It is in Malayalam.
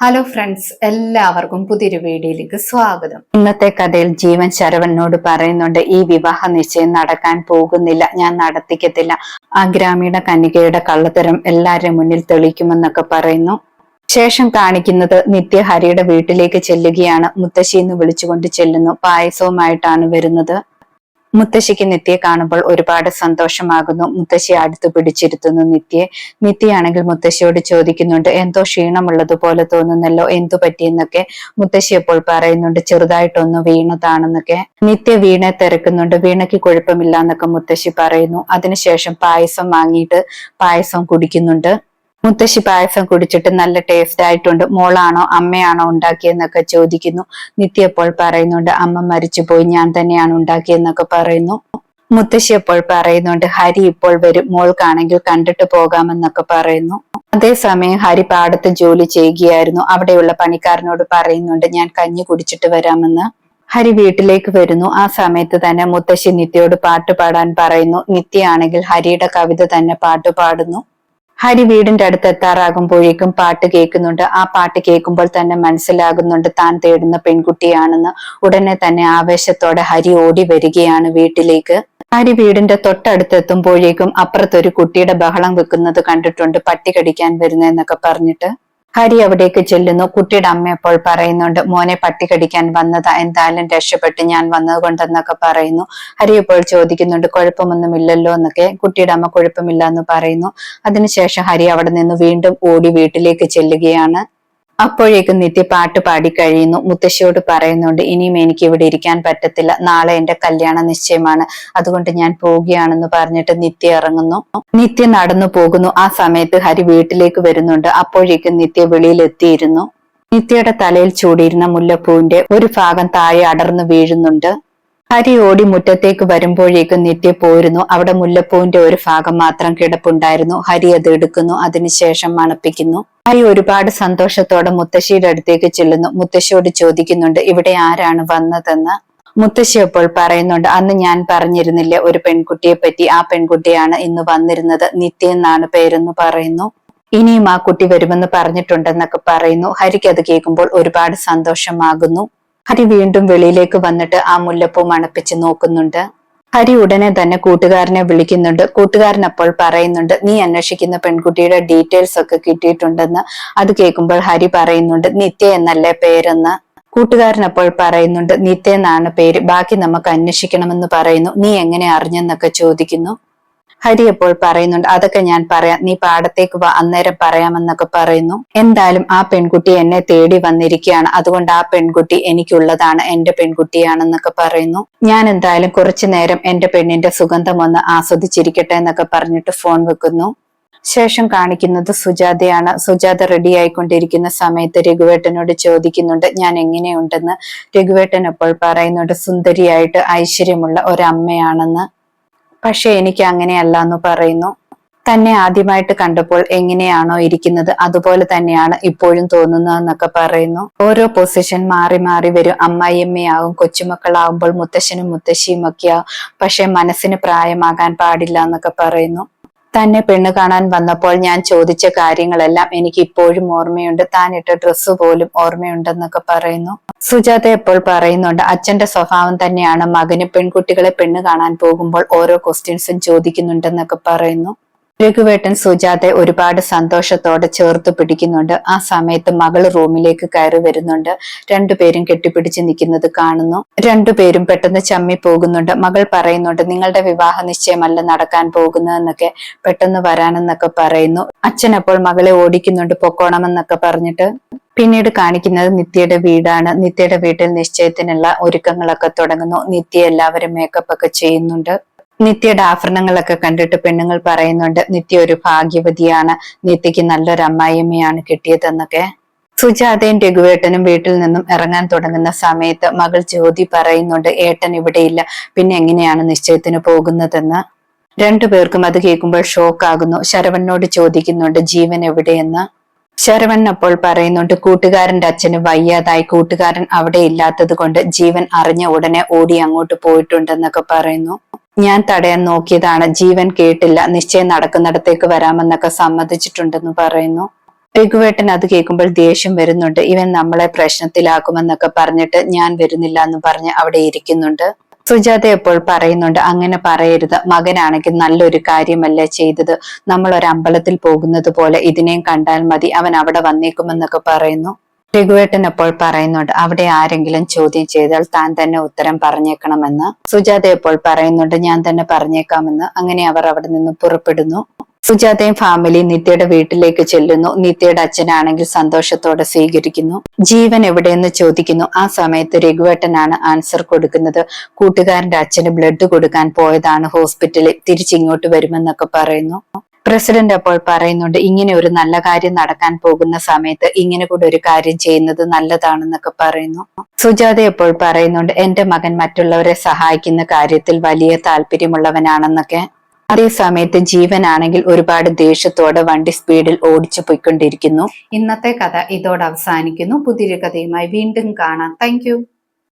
ഹലോ ഫ്രണ്ട്സ് എല്ലാവർക്കും പുതിയൊരു വീഡിയോയിലേക്ക് സ്വാഗതം. ഇന്നത്തെ കഥയിൽ ജീവൻ ശരവനോട് പറയുന്നുണ്ട് ഈ വിവാഹ നിശ്ചയം നടക്കാൻ പോകുന്നില്ല ഞാൻ നടത്തിക്കത്തില്ല. ആ ഗ്രാമീണ കന്യകയുടെ കള്ളത്തരം എല്ലാവരുടെ മുന്നിൽ തെളിക്കുമെന്നൊക്കെ പറയുന്നു. ശേഷം കാണിക്കുന്നത് നിത്യ ഹരിയുടെ വീട്ടിലേക്ക് ചെല്ലുകയാണ്. മുത്തശ്ശി എന്ന് വിളിച്ചുകൊണ്ട് ചെല്ലുന്നു. പായസവുമായിട്ടാണ് വരുന്നത്. മുത്തശ്ശിക്ക് നിത്യയെ കാണുമ്പോൾ ഒരുപാട് സന്തോഷമാകുന്നു. മുത്തശ്ശി അടുത്ത് പിടിച്ചിരുത്തുന്നു നിത്യയെ. നിത്യയാണെങ്കിൽ മുത്തശ്ശിയോട് ചോദിക്കുന്നുണ്ട് എന്തോ ക്ഷീണമുള്ളതുപോലെ തോന്നുന്നല്ലോ എന്തു പറ്റിയെന്നൊക്കെ? മുത്തശ്ശി അപ്പോൾ പറയുന്നുണ്ട് ചെറുതായിട്ടൊന്ന് വീണതാണെന്നൊക്കെ. നിത്യ വീണെ തിരക്കുന്നുണ്ട് വീണയ്ക്ക് കുഴപ്പമില്ല എന്നൊക്കെ മുത്തശ്ശി പറയുന്നു. അതിനുശേഷം പായസം വാങ്ങിയിട്ട് പായസം കുടിക്കുന്നുണ്ട്. മുത്തശ്ശി പായസം കുടിച്ചിട്ട് നല്ല ടേസ്റ്റ് ആയിട്ടുണ്ട്. മോളാണോ അമ്മയാണോ ഉണ്ടാക്കിയെന്നൊക്കെ ചോദിക്കുന്നു. നിത്യ അപ്പോൾ പറയുന്നുണ്ട് അമ്മ മരിച്ചുപോയി ഞാൻ തന്നെയാണ് ഉണ്ടാക്കിയെന്നൊക്കെ പറയുന്നു. മുത്തശ്ശി അപ്പോൾ പറയുന്നുണ്ട് ഹരി ഇപ്പോൾ വരും മോൾക്കാണെങ്കിൽ കണ്ടിട്ട് പോകാമെന്നൊക്കെ പറയുന്നു. അതേസമയം ഹരി പാടത്ത് ജോലി ചെയ്യുകയായിരുന്നു. അവിടെയുള്ള പണിക്കാരനോട് പറയുന്നുണ്ട് ഞാൻ കഞ്ഞി കുടിച്ചിട്ട് വരാമെന്ന്. ഹരി വീട്ടിലേക്ക് വരുന്നു. ആ സമയത്ത് തന്നെ മുത്തശ്ശി നിത്യയോട് പാട്ട് പാടാൻ പറയുന്നു. നിത്യയാണെങ്കിൽ ഹരിയുടെ കവിത തന്നെ പാട്ട് പാടുന്നു. ഹരി വീടിന്റെ അടുത്ത് എത്താറാകുമ്പോഴേക്കും പാട്ട് കേൾക്കുന്നുണ്ട്. ആ പാട്ട് കേൾക്കുമ്പോൾ തന്നെ മനസ്സിലാകുന്നുണ്ട് താൻ തേടുന്ന പെൺകുട്ടിയാണെന്ന്. ഉടനെ തന്നെ ആവേശത്തോടെ ഹരി ഓടി വരികയാണ് വീട്ടിലേക്ക്. ഹരി വീടിന്റെ തൊട്ടടുത്ത് എത്തുമ്പോഴേക്കും അപ്പുറത്തൊരു കുട്ടിയുടെ ബഹളം വെക്കുന്നത് കണ്ടിട്ടുണ്ട്. പട്ടി കടിക്കാൻ വരുന്നെന്നൊക്കെ പറഞ്ഞിട്ട്. ഹരി അവിടേക്ക് ചെല്ലുന്നു. കുട്ടിയുടെ അമ്മ അപ്പോൾ പറയുന്നുണ്ട് മോനെ പട്ടി കടിക്കാൻ വന്നതാ. എന്തായാലും രക്ഷപ്പെട്ട് ഞാൻ വന്നത് പറയുന്നു. ഹരി ഇപ്പോൾ ചോദിക്കുന്നുണ്ട് കുഴപ്പമൊന്നുമില്ലല്ലോ എന്നൊക്കെ. കുട്ടിയുടെ അമ്മ കുഴപ്പമില്ല എന്ന് പറയുന്നു. അതിനുശേഷം ഹരി അവിടെ നിന്ന് വീണ്ടും ഓടി വീട്ടിലേക്ക് ചെല്ലുകയാണ്. അപ്പോഴേക്കും നിത്യ പാട്ട് പാടി കഴിയുന്നു. മുത്തശ്ശിയോട് പറയുന്നുണ്ട് ഇനിയും എനിക്ക് ഇവിടെ ഇരിക്കാൻ പറ്റത്തില്ല. നാളെ എന്റെ കല്യാണ നിശ്ചയമാണ്. അതുകൊണ്ട് ഞാൻ പോവുകയാണെന്ന് പറഞ്ഞിട്ട് നിത്യ ഇറങ്ങുന്നു. നിത്യ നടന്നു പോകുന്നു. ആ സമയത്ത് ഹരി വീട്ടിലേക്ക് വരുന്നുണ്ട്. അപ്പോഴേക്കും നിത്യ വെളിയിൽ എത്തിയിരുന്നു നിത്യയുടെ തലയിൽ ചൂടിയിരുന്ന മുല്ലപ്പൂവിന്റെ ഒരു ഭാഗം താഴെ അടർന്നു വീഴുന്നുണ്ട്. ഹരി ഓടി മുറ്റത്തേക്ക് വരുമ്പോഴേക്കും നിത്യ പോയിരുന്നു അവിടെ മുല്ലപ്പൂവിന്റെ ഒരു ഭാഗം മാത്രം കിടപ്പുണ്ടായിരുന്നു. ഹരി അത് എടുക്കുന്നു. അതിനുശേഷം മണപ്പിക്കുന്നു. ഹരി ഒരുപാട് സന്തോഷത്തോടെ മുത്തശ്ശിയുടെ അടുത്തേക്ക് ചെല്ലുന്നു. മുത്തശ്ശിയോട് ചോദിക്കുന്നുണ്ട് ഇവിടെ ആരാണ് വന്നതെന്ന്? മുത്തശ്ശി അപ്പോൾ പറയുന്നുണ്ട് അന്ന് ഞാൻ പറഞ്ഞിരുന്നില്ല ഒരു പെൺകുട്ടിയെ പറ്റി ആ പെൺകുട്ടിയാണ് ഇന്ന് വന്നിരുന്നത്. നിത്യ എന്നാണ് പേരെന്ന് പറയുന്നു. ഇനിയും ആ കുട്ടി വരുമെന്ന് പറഞ്ഞിട്ടുണ്ടെന്നൊക്കെ പറയുന്നു. ഹരിക്ക് അത് കേൾക്കുമ്പോൾ ഒരുപാട് സന്തോഷമാകുന്നു. ഹരി വീണ്ടും വെളിയിലേക്ക് വന്നിട്ട് ആ മുല്ലപ്പൂ മണപ്പിച്ച് നോക്കുന്നുണ്ട്. ഹരി ഉടനെ തന്നെ കൂട്ടുകാരനെ വിളിക്കുന്നുണ്ട്. കൂട്ടുകാരൻ അപ്പോൾ പറയുന്നുണ്ട് നീ അന്വേഷിക്കുന്ന പെൺകുട്ടിയുടെ ഡീറ്റെയിൽസ് ഒക്കെ കിട്ടിയിട്ടുണ്ടെന്ന്. അത് കേൾക്കുമ്പോൾ ഹരി പറയുന്നുണ്ട് നിത്യ എന്നല്ലേ പേരെന്ന്? കൂട്ടുകാരൻ അപ്പോൾ പറയുന്നുണ്ട് നിത്യ എന്നാണ് പേര്. ബാക്കി നമുക്ക് അന്വേഷിക്കണമെന്ന് പറയുന്നു. നീ എങ്ങനെ അറിഞ്ഞെന്നൊക്കെ ചോദിക്കുന്നു. ഹരി അപ്പോൾ പറയുന്നുണ്ട് അതൊക്കെ ഞാൻ പറയാം. നീ പാടത്തേക്ക് വാ അന്നേരം പറയാമെന്നൊക്കെ പറയുന്നു. എന്തായാലും ആ പെൺകുട്ടി എന്നെ തേടി വന്നിരിക്കുകയാണ്. അതുകൊണ്ട് ആ പെൺകുട്ടി എനിക്കുള്ളതാണ് എന്റെ പെൺകുട്ടിയാണെന്നൊക്കെ പറയുന്നു. ഞാൻ എന്തായാലും കുറച്ചു നേരം എന്റെ പെണ്ണിന്റെ സുഗന്ധം ഒന്ന് ആസ്വദിച്ചിരിക്കട്ടെ എന്നൊക്കെ പറഞ്ഞിട്ട് ഫോൺ വെക്കുന്നു. ശേഷം കാണിക്കുന്നത് സുജാതയാണ്. സുജാത റെഡി ആയിക്കൊണ്ടിരിക്കുന്ന സമയത്ത് രഘുവേട്ടനോട് ചോദിക്കുന്നുണ്ട് ഞാൻ എങ്ങനെയുണ്ടെന്ന്? രഘുവേട്ടൻ അപ്പോൾ പറയുന്നുണ്ട് സുന്ദരിയായിട്ട് ഐശ്വര്യമുള്ള ഒരമ്മയാണെന്ന്. പക്ഷെ എനിക്ക് അങ്ങനെയല്ല എന്ന് പറയുന്നു. തന്നെ ആദ്യമായിട്ട് കണ്ടപ്പോൾ എങ്ങനെയാണോ ഇരിക്കുന്നത് അതുപോലെ തന്നെയാണ് ഇപ്പോഴും തോന്നുന്നതെന്നൊക്കെ പറയുന്നു. ഓരോ പൊസിഷൻ മാറി മാറി വരും. അമ്മായിയമ്മയാവും കൊച്ചുമക്കളാവുമ്പോൾ മുത്തശ്ശനും മുത്തശ്ശിയും ഒക്കെയാവും പക്ഷെ മനസ്സിന് പ്രായമാകാൻ പാടില്ല എന്നൊക്കെ പറയുന്നു. തന്നെ പെണ്ണ് കാണാൻ വന്നപ്പോൾ ഞാൻ ചോദിച്ച കാര്യങ്ങളെല്ലാം എനിക്ക് ഇപ്പോഴും ഓർമ്മയുണ്ട്. താൻ ഇട്ട ഡ്രസ്സ് പോലും ഓർമ്മയുണ്ടെന്നൊക്കെ പറയുന്നു. സുജാത എപ്പോൾ പറയുന്നുണ്ട് അച്ഛന്റെ സ്വഭാവം തന്നെയാണ് മകന് പെൺകുട്ടികളെ പെണ്ണ് കാണാൻ പോകുമ്പോൾ ഓരോ ക്വസ്റ്റ്യൻസും ചോദിക്കുന്നുണ്ടെന്നൊക്കെ പറയുന്നു. രഘുവേട്ടൻ സുജാതെ ഒരുപാട് സന്തോഷത്തോടെ ചേർത്ത് പിടിക്കുന്നുണ്ട്. ആ സമയത്ത് മകൾ റൂമിലേക്ക് കയറി വരുന്നുണ്ട്. രണ്ടുപേരും കെട്ടിപ്പിടിച്ച് നിൽക്കുന്നത് കാണുന്നു. രണ്ടുപേരും പെട്ടെന്ന് ചമ്മി പോകുന്നുണ്ട് മകൾ പറയുന്നുണ്ട് നിങ്ങളുടെ വിവാഹ നിശ്ചയമല്ല നടക്കാൻ പോകുന്നതെന്നൊക്കെ പെട്ടെന്ന് വരാനെന്നൊക്കെ പറയുന്നു. അച്ഛൻ അപ്പോൾ മകളെ ഓടിക്കുന്നുണ്ട് പൊക്കോണമെന്നൊക്കെ പറഞ്ഞിട്ട്. പിന്നീട് കാണിക്കുന്നത് നിത്യയുടെ വീടാണ്. നിത്യയുടെ വീട്ടിൽ നിശ്ചയത്തിനുള്ള ഒരുക്കങ്ങളൊക്കെ തുടങ്ങുന്നു. നിത്യ എല്ലാവരും മേക്കപ്പ് ഒക്കെ ചെയ്യുന്നുണ്ട്. നിത്യയുടെ ആഭരണങ്ങളൊക്കെ കണ്ടിട്ട് പെണ്ണുങ്ങൾ പറയുന്നുണ്ട് നിത്യ ഒരു ഭാഗ്യവതിയാണ് നിത്യക്ക് നല്ലൊരു അമ്മായിയമ്മയാണ് കിട്ടിയതെന്നൊക്കെ. സുജാതയും രഘുവേട്ടനും വീട്ടിൽ നിന്നും ഇറങ്ങാൻ തുടങ്ങുന്ന സമയത്ത് മകൾ ജ്യോതി പറയുന്നുണ്ട് ഏട്ടൻ ഇവിടെയില്ല പിന്നെ എങ്ങനെയാണ് നിശ്ചയത്തിന് പോകുന്നതെന്ന്? രണ്ടുപേർക്കും അത് കേൾക്കുമ്പോൾ ഷോക്കാകുന്നു ശരവനോട് ചോദിക്കുന്നുണ്ട് ജീവൻ എവിടെയെന്ന്? ശരവൺ അപ്പോൾ പറയുന്നുണ്ട് കൂട്ടുകാരന്റെ അച്ഛന് വയ്യാതായി കൂട്ടുകാരൻ അവിടെ ഇല്ലാത്തത് കൊണ്ട് ജീവൻ അറിഞ്ഞ ഉടനെ ഓടി അങ്ങോട്ട് പോയിട്ടുണ്ടെന്നൊക്കെ പറയുന്നു. ഞാൻ തടയാൻ നോക്കിയതാണ്. ജീവൻ കേട്ടില്ല. നിശ്ചയം നടക്കുന്നിടത്തേക്ക് വരാമെന്നൊക്കെ സമ്മതിച്ചിട്ടുണ്ടെന്ന് പറയുന്നു. രഘുവേട്ടൻ അത് കേൾക്കുമ്പോൾ ദേഷ്യം വരുന്നുണ്ട്. ഇവൻ നമ്മളെ പ്രശ്നത്തിലാക്കുമെന്നൊക്കെ പറഞ്ഞിട്ട് ഞാൻ വരുന്നില്ല എന്ന് പറഞ്ഞ് അവിടെ ഇരിക്കുന്നുണ്ട്. സുജാത എപ്പോൾ പറയുന്നുണ്ട്? അങ്ങനെ പറയരുത്. മകനാണെങ്കിൽ നല്ലൊരു കാര്യമല്ലേ ചെയ്തത്. നമ്മൾ ഒരു അമ്പലത്തിൽ പോകുന്നത് പോലെ ഇതിനെയും കണ്ടാൽ മതി. അവൻ അവിടെ വന്നേക്കുമെന്നൊക്കെ പറയുന്നു. രഘുവേട്ടൻ അപ്പോൾ പറയുന്നുണ്ട് അവിടെ ആരെങ്കിലും ചോദ്യം ചെയ്താൽ താൻ തന്നെ ഉത്തരം പറഞ്ഞേക്കണമെന്ന്. സുജാത എപ്പോൾ പറയുന്നുണ്ട് ഞാൻ തന്നെ പറഞ്ഞേക്കാമെന്ന്. അങ്ങനെ അവർ അവിടെ നിന്ന് പുറപ്പെടുന്നു. സുജാതയും ഫാമിലി നിത്യയുടെ വീട്ടിലേക്ക് ചെല്ലുന്നു. നിത്യയുടെ അച്ഛനാണെങ്കിൽ സന്തോഷത്തോടെ സ്വീകരിക്കുന്നു. ജീവൻ എവിടെയെന്ന് ചോദിക്കുന്നു. ആ സമയത്ത് രഘുവേട്ടനാണ് ആൻസർ കൊടുക്കുന്നത്. കൂട്ടുകാരന്റെ അച്ഛന് ബ്ലഡ് കൊടുക്കാൻ പോയതാണ് ഹോസ്പിറ്റലിൽ. തിരിച്ചിങ്ങോട്ട് വരുമെന്നൊക്കെ പറയുന്നു. പ്രസിഡന്റ് അപ്പോൾ പറയുന്നുണ്ട് ഇങ്ങനെ ഒരു നല്ല കാര്യം നടക്കാൻ പോകുന്ന സമയത്ത് ഇങ്ങനെ കൂടെ ഒരു കാര്യം ചെയ്യുന്നത് നല്ലതാണെന്നൊക്കെ പറയുന്നു. സുജാത അപ്പോൾ പറയുന്നുണ്ട് എന്റെ മകൻ മറ്റുള്ളവരെ സഹായിക്കുന്ന കാര്യത്തിൽ വലിയ താല്പര്യമുള്ളവനാണെന്നൊക്കെ. അതേ സമയത്ത് ജീവനാണെങ്കിൽ ഒരുപാട് ദേഷ്യത്തോടെ വണ്ടി സ്പീഡിൽ ഓടിച്ചു പോയിക്കൊണ്ടിരിക്കുന്നു. ഇന്നത്തെ കഥ ഇതോടെ അവസാനിക്കുന്നു. പുതിയൊരു കഥയുമായി വീണ്ടും കാണാം. താങ്ക്